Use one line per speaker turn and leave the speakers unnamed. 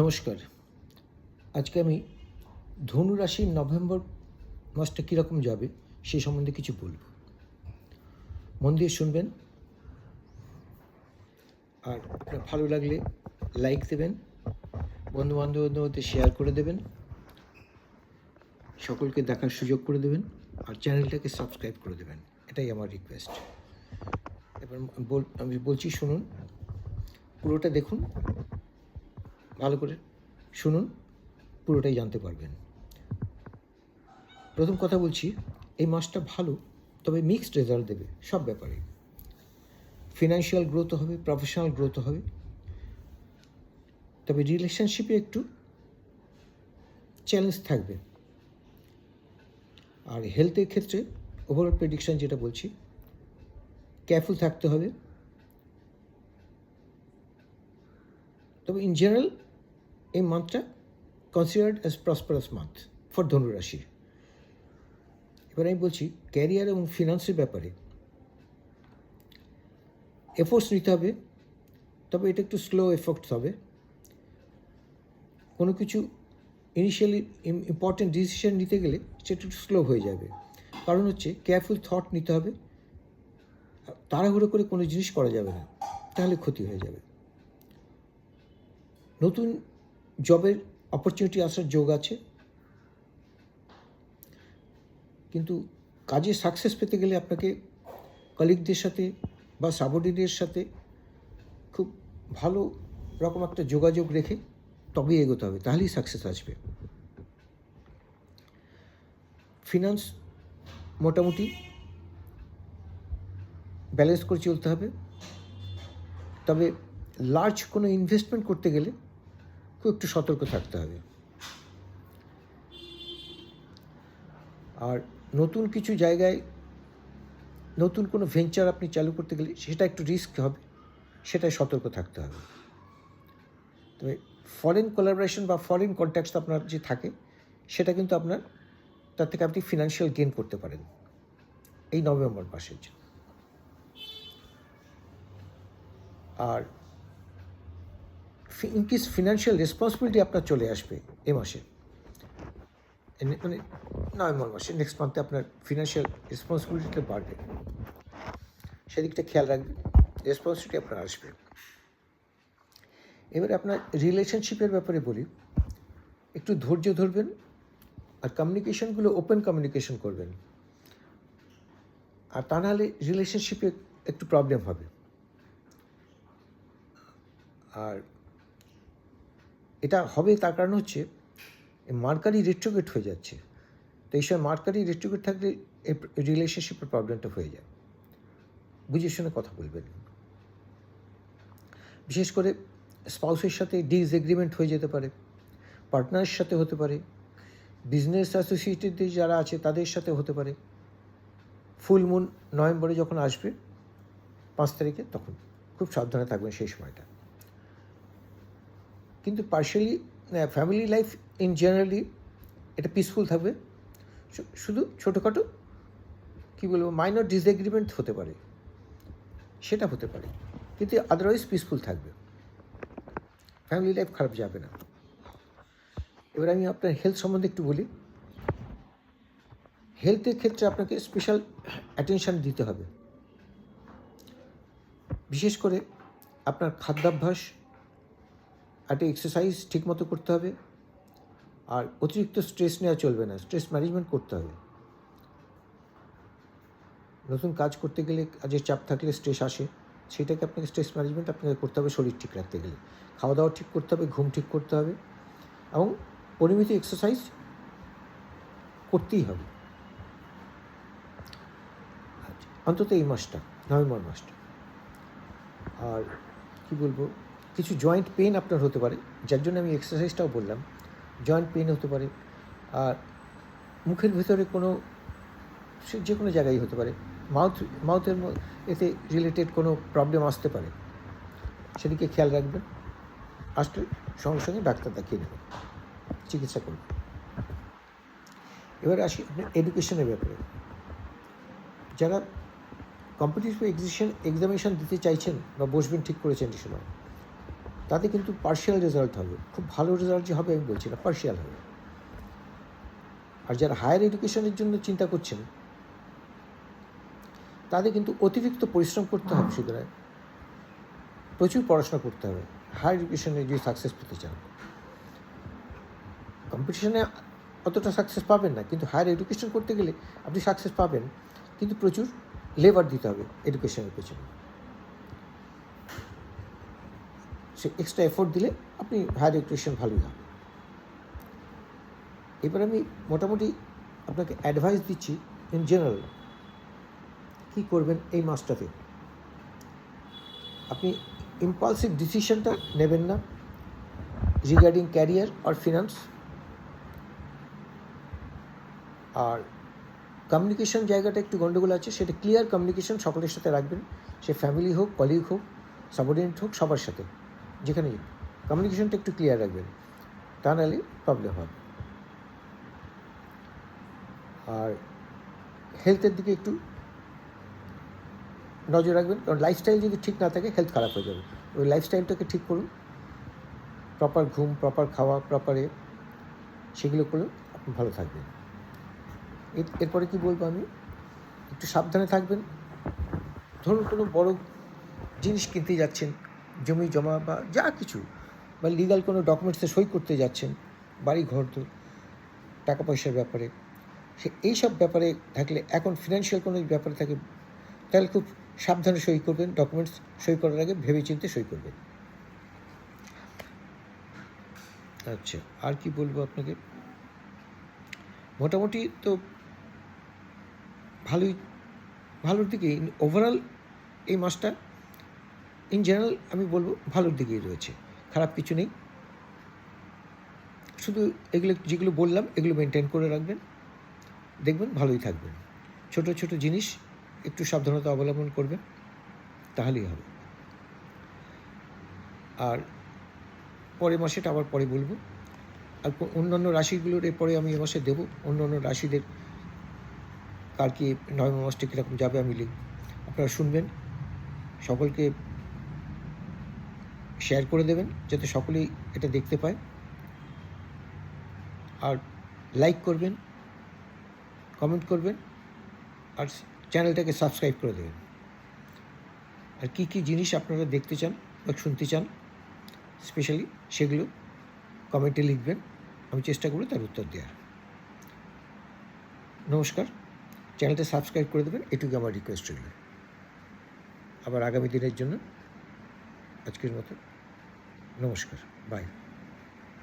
নমস্কার। আজকে আমি ধনু রাশির নভেম্বর মাসটা কীরকম যাবে সে সম্বন্ধে কিছু বলব। মন দিয়ে শুনবেন। আর ভালো লাগলে লাইক দেবেন বন্ধু বান্ধবদের মধ্যে শেয়ার করে দেবেন, সকলকে দেখার সুযোগ করে দেবেন, আর চ্যানেলটাকে সাবস্ক্রাইব করে দেবেন। এটাই আমার রিকোয়েস্ট এবার আমি বলছি শুনুন, পুরোটা দেখুন ভালো করে শুনুন, পুরোটাই জানতে পারবেন। প্রথম কথা বলছি, এই মাসটা ভালো, তবে মিক্সড রেজাল্ট দেবে, সব ব্যাপারে। ফিনান্সিয়াল গ্রোথ হবে প্রফেশনাল গ্রোথ হবে। তবে রিলেশনশিপে একটু চ্যালেঞ্জ থাকবে। আর হেলথের ক্ষেত্রে ওভারঅল প্রেডিকশন যেটা বলছি কেয়ারফুল থাকতে হবে। তবে ইন জেনারেল এই মান্থটা considered as prosperous month for ধনুরাশি এবার আমি বলছি ক্যারিয়ার এবং ফিনান্সের ব্যাপারে এফোর্টস নিতে হবে, তবে এটা একটু স্লো এফোর্টস হবে। কোনো কিছু ইনিশিয়ালি ইম্পর্টেন্ট ডিসিশন নিতে গেলে সেটা একটু স্লো হয়ে যাবে। কারণ হচ্ছে কেয়ারফুল থট নিতে হবে তাড়াহুড়ো করে কোনো জিনিস করা যাবে না, তাহলে ক্ষতি হয়ে যাবে। নতুন জবের অপরচুনিটি আসার যোগ আছে। কিন্তু কাজে সাকসেস পেতে গেলে আপনাকে কলিগদের সাথে বা সাবঅর্ডিনের সাথে খুব ভালো রকম একটা যোগাযোগ রেখে তবেই এগোতে হবে, তাহলেই সাকসেস আসবে। ফিনান্স মোটামুটি ব্যালেন্স করে চলতে হবে। তবে লার্জ কোনো ইনভেস্টমেন্ট করতে গেলে খুব একটু সতর্ক থাকতে হবে। আর নতুন কিছু জায়গায় নতুন কোনো ভেঞ্চার আপনি চালু করতে গেলে সেটা একটু রিস্ক হবে, সেটায় সতর্ক থাকতে হবে। তবে ফরেন কোলাবোরেশন বা ফরেন কন্ট্যাক্টস আপনার যে থাকে, সেটা কিন্তু আপনার, তার থেকে আপনি ফিনান্সিয়াল গেন করতে পারেন। এই নভেম্বর মাসের জন্য। আর ইনকেস ফিনান্সিয়াল রেসপন্সিবিলিটি আপনার চলে আসবে এ মাসে। মানে নভেম্বর মাসে নেক্সট মান্থে আপনার ফিনান্সিয়াল রেসপন্সিবিলিটিটা বাড়বে। সেদিকটা খেয়াল রাখবেন রেসপন্সিবিলিটি আপনার আসবে। এবারে আপনার রিলেশনশিপের ব্যাপারে বলি। একটু ধৈর্য ধরবেন আর কমিউনিকেশনগুলো ওপেন কমিউনিকেশন করবেন। আর তা নাহলে রিলেশনশিপে একটু প্রবলেম হবে। আর এটা হবে তার কারণ হচ্ছে মার্কারি রেট্রোগেট হয়ে যাচ্ছে। তো এই সময় মার্কারি রেট্রোগেট থাকলে রিলেশনশিপের প্রবলেমটা হয়ে যায়। বুঝে শুনে কথা বলবেন। বিশেষ করে স্পাউসের সাথে ডিস এগ্রিমেন্ট হয়ে যেতে পারে পার্টনারের সাথে হতে পারে বিজনেস অ্যাসোসিয়েটেড যারা আছে তাদের সাথে হতে পারে। ফুল মুন নভেম্বরে যখন আসবে, পাঁচ তারিখে, তখন খুব সাবধানে থাকবেন সেই সময়টা। কিন্তু partially family life in generally এটা পিসফুল থাকবে। শুধু ছোটোখাটো, কী বলব মাইনর ডিসএগ্রিমেন্ট হতে পারে। সেটা হতে পারে। কিন্তু আদারওয়াইজ পিসফুল থাকবে। ফ্যামিলি লাইফ খারাপ যাবে না। এবার আমি আপনার হেলথ সম্বন্ধে একটু বলি। হেলথের ক্ষেত্রে আপনাকে স্পেশাল অ্যাটেনশান দিতে হবে। বিশেষ করে আপনার খাদ্যাভ্যাস একটা এক্সারসাইজ ঠিকমতো করতে হবে। আর অতিরিক্ত স্ট্রেস নেওয়া চলবে না। স্ট্রেস ম্যানেজমেন্ট করতে হবে। নতুন কাজ করতে গেলে কাজের চাপ থাকলে স্ট্রেস আসে সেটাকে আপনাকে স্ট্রেস ম্যানেজমেন্ট আপনাকে করতে হবে শরীর ঠিক রাখতে গেলে। খাওয়া দাওয়া ঠিক করতে হবে ঘুম ঠিক করতে হবে এবং পরিমিত এক্সারসাইজ করতেই হবে। আচ্ছা, অন্তত এই মাসটা নভেম্বর মাসটা। আর কি বলব? কিছু জয়েন্ট পেন আপনার হতে পারে, যার জন্য আমি এক্সারসাইজটাও বললাম। জয়েন্ট পেন হতে পারে, আর মুখের ভেতরে কোনো, সে যে কোনো জায়গায় হতে পারে। মাউথ মাউথের এতে রিলেটেড কোনো প্রবলেম আসতে পারে। সেদিকে খেয়াল রাখবেন। আসলে সঙ্গে সঙ্গে ডাক্তার দেখিয়ে নেবেন চিকিৎসা করবেন। এবার আসি আপনার এডুকেশনের ব্যাপারে। যারা কম্পিটিটিভ এক্সিশন এক্সামিনেশন দিতে চাইছেন বা বসবেন ঠিক করেছেন এই সময় তাতে কিন্তু পার্শিয়াল রেজাল্ট হবে। খুব ভালো রেজাল্ট যে হবে আমি বলছি না পার্শিয়াল হবে। আর যারা হায়ার এডুকেশনের জন্য চিন্তা করছেন, তাদের কিন্তু অতিরিক্ত পরিশ্রম করতে হবে সুতরাং প্রচুর পড়াশোনা করতে হবে। হায়ার এডুকেশনে যদি সাকসেস পেতে চান। কম্পিটিশনে অতটা সাকসেস পাবেন না, কিন্তু হায়ার এডুকেশন করতে গেলে আপনি সাকসেস পাবেন। কিন্তু প্রচুর লেবার দিতে হবে এডুকেশনের পেছনে সে এক্সট্রা এফোর্ট দিলে আপনি হায়ার এডুকেশন ভালোই হবে। এবার আমি মোটামুটি আপনাকে অ্যাডভাইস দিচ্ছি ইন জেনারেল কী করবেন এই মাসটাতে। আপনি ইম্পালসিভ ডিসিশনটা নেবেন না রিগার্ডিং ক্যারিয়ার আর ফিনান্স আর কমিউনিকেশন জায়গাটা একটু গণ্ডগোল আছে, সেটা ক্লিয়ার কমিউনিকেশন সকলের সাথে রাখবেন। সে ফ্যামিলি হোক কলিগ হোক সাবঅর্ডিনেট হোক, সবার সাথে। যেখানে কমিউনিকেশনটা একটু ক্লিয়ার রাখবেন, তা নাহলে প্রবলেম হবে আর হেলথের দিকে একটু নজর রাখবেন, কারণ লাইফস্টাইল যদি ঠিক না থাকে হেলথ খারাপ হয়ে যাবে। ওই লাইফস্টাইলটাকে ঠিক করুন প্রপার ঘুম প্রপার খাওয়া প্রপারে সেগুলো করলে আপনি ভালো থাকবেন। এর- এরপরে কি বলব আমি? একটু সাবধানে থাকবেন। ধরুন কোনো বড় জিনিস কিনতে যাচ্ছেন জমি, জমা বা যা কিছু, বা লিগাল কোনো ডকুমেন্টসে সই করতে যাচ্ছেন, বাড়ি ঘর তো টাকা পয়সার ব্যাপারে, সে এইসব ব্যাপারে থাকলে, এখন ফিনান্সিয়াল কোনো ব্যাপারে থাকে, তাহলে খুব সাবধানে সই করবেন ডকুমেন্টস সই করার আগে ভেবেচিন্তে সই করবেন। আচ্ছা আর কি বলব আপনাকে? মোটামুটি তো ভালোই, ভালোর দিকে ওভারঅল এই মাসটা ইন জেনারেল আমি বলব ভালোর দিকেই রয়েছে। খারাপ কিছু নেই। শুধু এগুলো, যেগুলো বললাম, এগুলো মেনটেন করে রাখবেন। দেখবেন ভালোই থাকবেন। ছোট ছোট জিনিস একটু সাবধানতা অবলম্বন করবেন, তাহলেই হবে। আর পরের মাসেটা আবার পরে বলব। আর অন্যান্য রাশিগুলোর এরপরে আমি এ মাসে দেবো। অন্য অন্য রাশিদের কার কি নভেম্বর মাসটা কীরকম যাবে আমি লিখব। আপনারা শুনবেন। সকলকে শেয়ার করে দেবেন, যাতে সকলেই এটা দেখতে পায়। আর লাইক করবেন কমেন্ট করবেন, আর চ্যানেলটাকে সাবস্ক্রাইব করে দেবেন। আর কী কী জিনিস আপনারা দেখতে চান বা শুনতে চান স্পেশালি সেগুলো কমেন্টে লিখবেন, আমি চেষ্টা করব তার উত্তর দেওয়ার। নমস্কার চ্যানেলটা সাবস্ক্রাইব করে দেবেন, এটুকু আমার রিকোয়েস্ট রইল। আবার আগামী দিনের জন্য আজকের মতো নমস্কার বাই